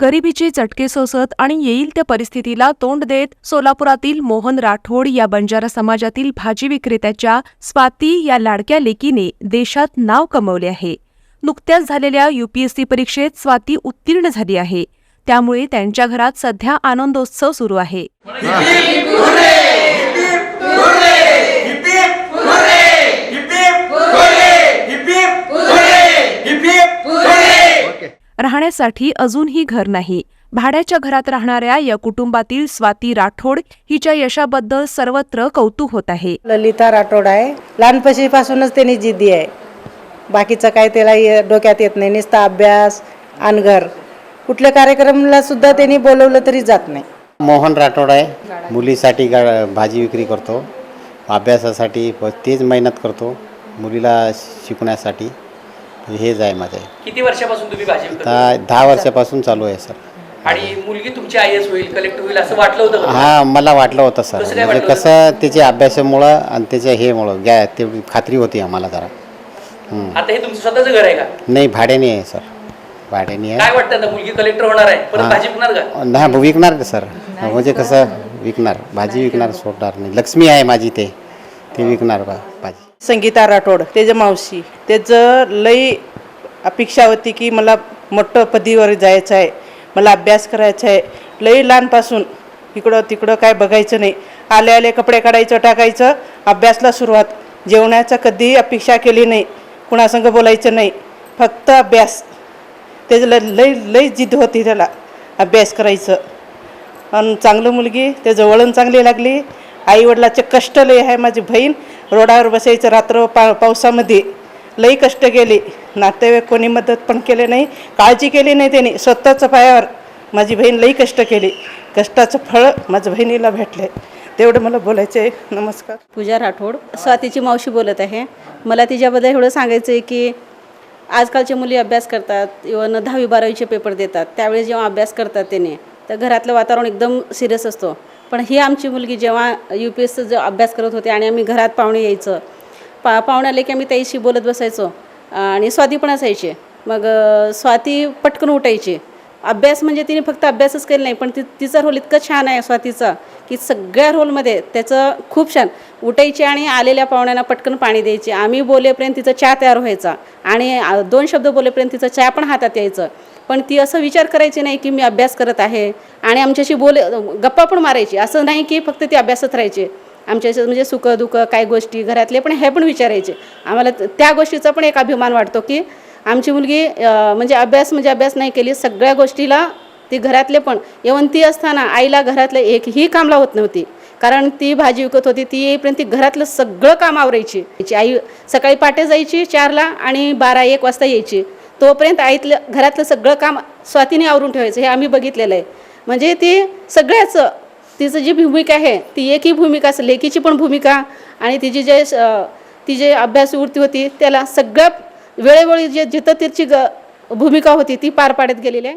गरिबीचे चटके सोसत आणि येईल त्या परिस्थितीला तोंड देत सोलापुरातील मोहन राठोड या बंजारा समाजातील भाजी विक्रेत्याच्या स्वाती या लाडक्या लेकीने देशात नाव कमवले आहे. नुकत्याच झालेल्या युपीएससी परीक्षेत स्वाती उत्तीर्ण झाली आहे. त्यामुळे त्यांच्या घरात सध्या आनंदोत्सव सुरू आहे. राहण्यासाठी अजूनही घर नाही. भाड्याच्या घरात राहणाऱ्या या कुटुंबातील स्वाती राठोड हिच्या यशाबद्दल सर्वत्र कौतुक होत आहे. ललिता राठोड आहे. लहानपणीपासूनच त्यांनी जिद्दी आहे. बाकीचं काय त्याला ये- डोक्यात येत नाही. नुसता अभ्यास अनघर कुठल्या कार्यक्रमाला सुद्धा त्यांनी बोलवलं तरी जात नाही. मोहन राठोड आहे. मुलीसाठी गा भाजी विक्री करतो. अभ्यासासाठी तेच मेहनत करतो. मुलीला शिकण्यासाठी. हेच आहे माझं. किती वर्षापासून तुम्ही भाजी विकत आता दहा वर्षापासून चालू आहे सर. आणि मुलगी तुमची आय एस होईल कलेक्टर होईल असं वाटलं होतं का? हां मला वाटलं होतं सर. कसं काय म्हणजे वाटलं कसं त्याच्या अभ्यासामुळं आणि त्याच्या हेमुळं गॅ तेवढी खात्री होती आम्हाला जरा. हं. आता हे तुमचं स्वतःचं घर आहे का? नाही भाड्याने आहे सर. भाड्याने आहे. काय वाटतं आता? मुलगी कलेक्टर होणार आहे परत हा. भाजी विकणार का? नाही विकणार सर. म्हणजे कसं विकणार. भाजी विकणार. सोडणार नाही. लक्ष्मी आहे माझी ते. ते विकणार बा भाजी. संगीता राठोड त्याच्या मावशी त्याचं लई अपेक्षा होती की मला मोठं पदीवर जायचं आहे मला अभ्यास करायचा आहे. लई लहानपासून इकडं तिकडं काय बघायचं नाही. आले आले कपडे काढायचं टाकायचं अभ्यासला सुरुवात. जेवणाचं कधीही अपेक्षा केली नाही कुणासंग बोलायचं नाही फक्त अभ्यास. त्याचं लई लई लई जिद्द होती त्याला अभ्यास करायचं. आणि चांगलं मुलगी त्याचं वळण चांगली लागली. आईवडिलाचे कष्ट लय आहे माझी बहीण रोडावर बसायचं. रात्र पा पावसामध्ये लई कष्ट केले. नातेवाईक कोणी मदत पण केले नाही काळजी केली नाही त्यांनी. स्वतःच्या पायावर माझी बहीण लई कष्ट केली. कष्टाचं फळ माझ्या बहिणीला भेटले. तेवढं मला बोलायचं आहे नमस्कार. पूजा राठोड स्वातीची मावशी बोलत आहे. मला तिच्याबद्दल एवढं सांगायचं आहे की आजकालच्या मुली अभ्यास करतात इवन दहावी बारावीचे पेपर देतात. त्यावेळी जेव्हा अभ्यास करतात त्याने तर घरातलं वातावरण एकदम सिरियस असतो. पण ही आमची मुलगी जेव्हा यू पी एसचं जो अभ्यास करत होते आणि आम्ही घरात पाहुणे यायचं पा पाहुणे आले की आम्ही ताईशी बोलत बसायचो आणि स्वाती पण असायचे. मग स्वाती पटकन उठायची. अभ्यास म्हणजे तिने फक्त अभ्यासच केला नाही पण ती तिचा रोल इतकं छान आहे स्वातीचा की सगळ्या रोलमध्ये त्याचं खूप छान. उठायची आणि आलेल्या पाहुण्यांना पटकन पाणी द्यायचे. आम्ही बोलेपर्यंत तिचा चहा तयार व्हायचा आणि दोन शब्द बोलेपर्यंत तिचा चहा पण हातात यायचं. पण ती असं विचार करायची नाही की मी अभ्यास करत आहे. आणि आमच्याशी बोले गप्पा पण मारायची. असं नाही की फक्त ती अभ्यासत राहायची. आमच्या म्हणजे सुख दुःख काय गोष्टी घरातले पण हे पण विचारायचे. आम्हाला त्या गोष्टीचा पण एक अभिमान वाटतो की आमची मुलगी म्हणजे अभ्यास म्हणजे अभ्यास नाही केली सगळ्या गोष्टीला ती घरातले पण येऊन ती असताना आईला घरातलं एकही काम लावत नव्हती. कारण ती भाजी विकत होती ती येईपर्यंत ती घरातलं सगळं काम आवरायची. तिची आई सकाळी पाटे जायची चारला आणि बारा एक वाजता यायची. तोपर्यंत आईतलं घरातलं सगळं काम स्वातीने आवरून ठेवायचं हे आम्ही बघितलेलं आहे. म्हणजे ती सगळ्याच तिचं जी भूमिका आहे ती एकही भूमिका असं लेकीची पण भूमिका आणि तिची जे ती जे अभ्यास वृत्ती होती त्याला सगळ्या वेळोवेळी जे जिथं तिची ग भूमिका होती ती पार पाडत गेलेली आहे.